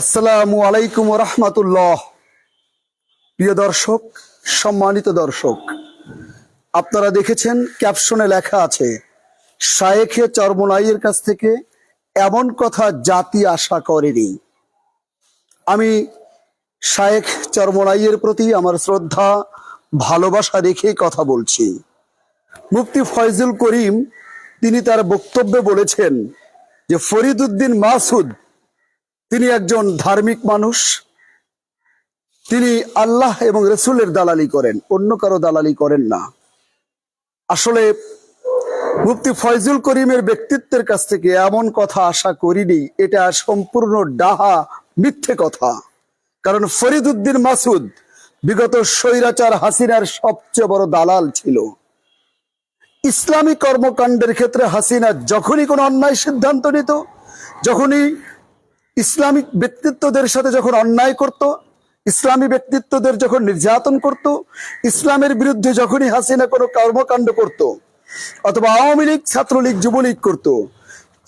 আসসালামু আলাইকুম রহমতুল্লাহ প্রিয় দর্শক, সম্মানিত দর্শক, আপনারা দেখেছেন ক্যাপশনে লেখা আছে, শায়েখে চরমনাইয়ের কাছ থেকে এমন কথা জাতি আশা করেনি। আমি শায়েখ চরমনাইয়ের প্রতি আমার শ্রদ্ধা, ভালোবাসা রেখে কথা বলছি। মুফতি ফয়জুল করিম তিনি তার বক্তব্যে বলেছেন যে ফরিদুদ্দিন মাসুদ তিনি একজন ধার্মিক মানুষ। তিনি আল্লাহ এবং রসুলের দালালি করেন, অন্য কারও দালালি করেন না। আসলে মুফতি ফয়জুল করিমের ব্যক্তিত্বের কাছ থেকে এমন কথা আশা করিনি, এটা সম্পূর্ণ ডাহা, মিথ্যে কথা। কারণ ফরিদুদ্দিন মাসুদ বিগত স্বৈরাচার হাসিনার সবচেয়ে বড় দালাল ছিল। ইসলামী কর্মকাণ্ডের ক্ষেত্রে হাসিনা যখনই কোনো অন্যায় সিদ্ধান্ত নিত, যখনই ইসলামিক ব্যক্তিত্বদের সাথে যখন অন্যায় করত, ইসলামী ব্যক্তিত্বদের যখন নির্যাতন করত, ইসলামের বিরুদ্ধে যখনই হাসিনা কোনো কর্মকাণ্ড করত, অথবা আওয়ামী লীগ, ছাত্রলীগ, যুবলীগ করত,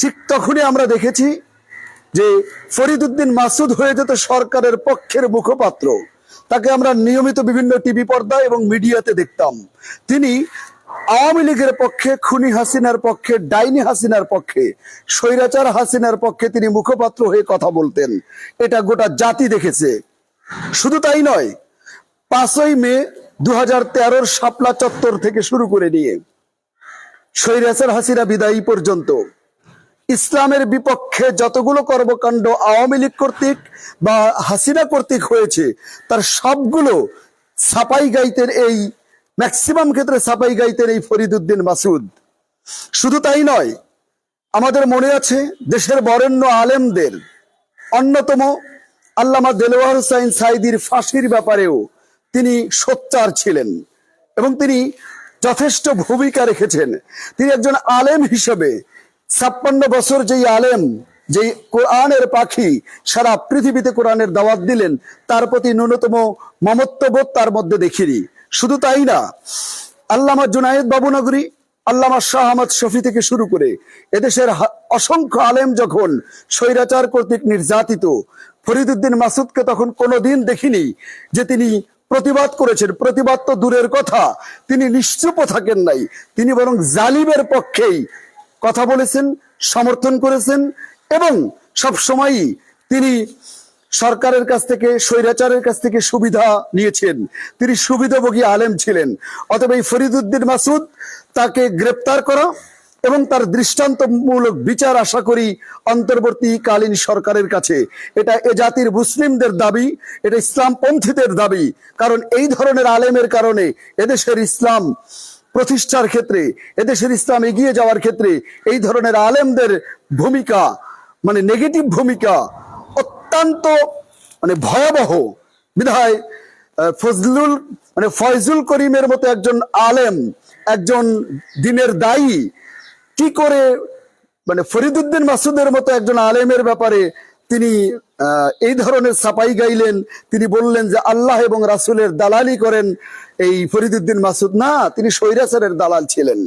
ঠিক তখনই আমরা দেখেছি যে ফরিদুদ্দিন মাসুদ হয়ে যেত সরকারের পক্ষের মুখপাত্র। তাকে আমরা নিয়মিত বিভিন্ন টিভি পর্দা এবং মিডিয়াতে দেখতাম। তিনি আওয়ামী লীগের পক্ষে, খুনি হাসিনার পক্ষে, ডাইনি হাসিনার পক্ষে, স্বৈরাচার হাসিনার পক্ষে তিনি মুখপাত্র হয়ে কথা বলতেন। এটা গোটা জাতি দেখেছে। শুধু তাই নয়, পাঁচই মে দু হাজার শাপলা চত্বর থেকে শুরু করে নিয়ে, স্বৈরাচার হাসিনা বিদায়ী পর্যন্ত, ইসলামের বিপক্ষে যতগুলো কর্মকাণ্ড আওয়ামী লীগ কর্তৃক বা হাসিনা কর্তৃক হয়েছে, তার সবগুলো ছাপাই গাইতের এই ম্যাক্সিমাম ক্ষেত্রে ছাপাই গাইতেন এই ফরিদুদ্দিন মাসুদ। শুধু তাই নয়, আমাদের মনে আছে দেশের বরেণ্য আলেমদের অন্যতম আল্লামা দেলোয়ার হুসাইন সাইদির ফাঁসির ব্যাপারেও তিনি সোচ্চার ছিলেন এবং তিনি যথেষ্ট ভূমিকা রেখেছেন। তিনি একজন আলেম হিসেবে ছাপ্পান্ন বছর যেই আলেম, যেই কোরআনের পাখি সারা পৃথিবীতে কোরআনের দাওয়াত দিলেন, তার প্রতি ন্যূনতম মমত্ববোধ তার মধ্যে দেখিনি। শুধু তাই না, আল্লামা জুনায়েদ বাবুনগরী, আল্লামা শাহ আহমদ শফি থেকে শুরু করে এদেশের অসংখ্য আলেম যখন স্বৈরাচার কর্তৃক নির্যাতিত, ফরিদুদ্দিন মাসুদকে তখন কোনোদিন দেখিনি যে তিনি প্রতিবাদ করেছেন। প্রতিবাদ তো দূরের কথা, তিনি নিশ্চুপ থাকেন নাই। তিনি বরং জালিমের পক্ষেই কথা বলেছেন, সমর্থন করেছেন এবং সব সময়ই তিনি সরকারের কাছ থেকে, স্বৈরাচারের কাছ থেকে সুবিধা নিয়েছেন। তিনি সুবিধাভোগী আলেম ছিলেন। অতএব এই ফরিদুদ্দিন মাসুদ তাকে গ্রেপ্তার করা এবং তার দৃষ্টান্তমূলক বিচার আশা করি অন্তর্বর্তীকালীন সরকারের কাছে। এটা এ জাতির মুসলিমদের দাবি, এটা ইসলামপন্থীদের দাবি। কারণ এই ধরনের আলেমের কারণে এদেশের ইসলাম প্রতিষ্ঠার ক্ষেত্রে, এদেশের ইসলাম এগিয়ে যাওয়ার ক্ষেত্রে এই ধরনের আলেমদের ভূমিকা মানে নেগেটিভ ভূমিকা অত্যন্ত মানে ভয়াবহ বিধায় ফজলুল মানে ফয়জুল করিমের মতো একজন আলেম, একজন দিনের দায়ী, কি করে মানে ফরিদুদ্দিন মাসুদের মতো একজন আলেমের ব্যাপারে তিনি এই ধরনের সাপাই গাইলেন, তিনি বললেন যে আল্লাহ এবং রাসুলের দালালি করেন এই ফরিদুদ্দিন মাসুদ। না, তিনি সৈরাচারের দালাল ছিলেন।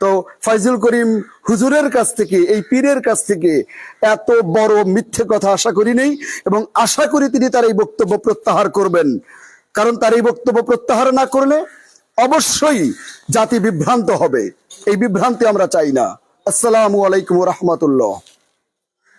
তো ফাইজুল করিম হুজুরের কাছ থেকে, এই পীরের কাছ থেকে এত বড় মিথ্যে কথা আশা করি নেই এবং আশা করি তিনি তার এই বক্তব্য প্রত্যাহার করবেন। কারণ তার এই বক্তব্য প্রত্যাহার না করলে অবশ্যই জাতি বিভ্রান্ত হবে। এই বিভ্রান্তি আমরা চাই না। আসসালামু আলাইকুম রহমতুল্লাহ।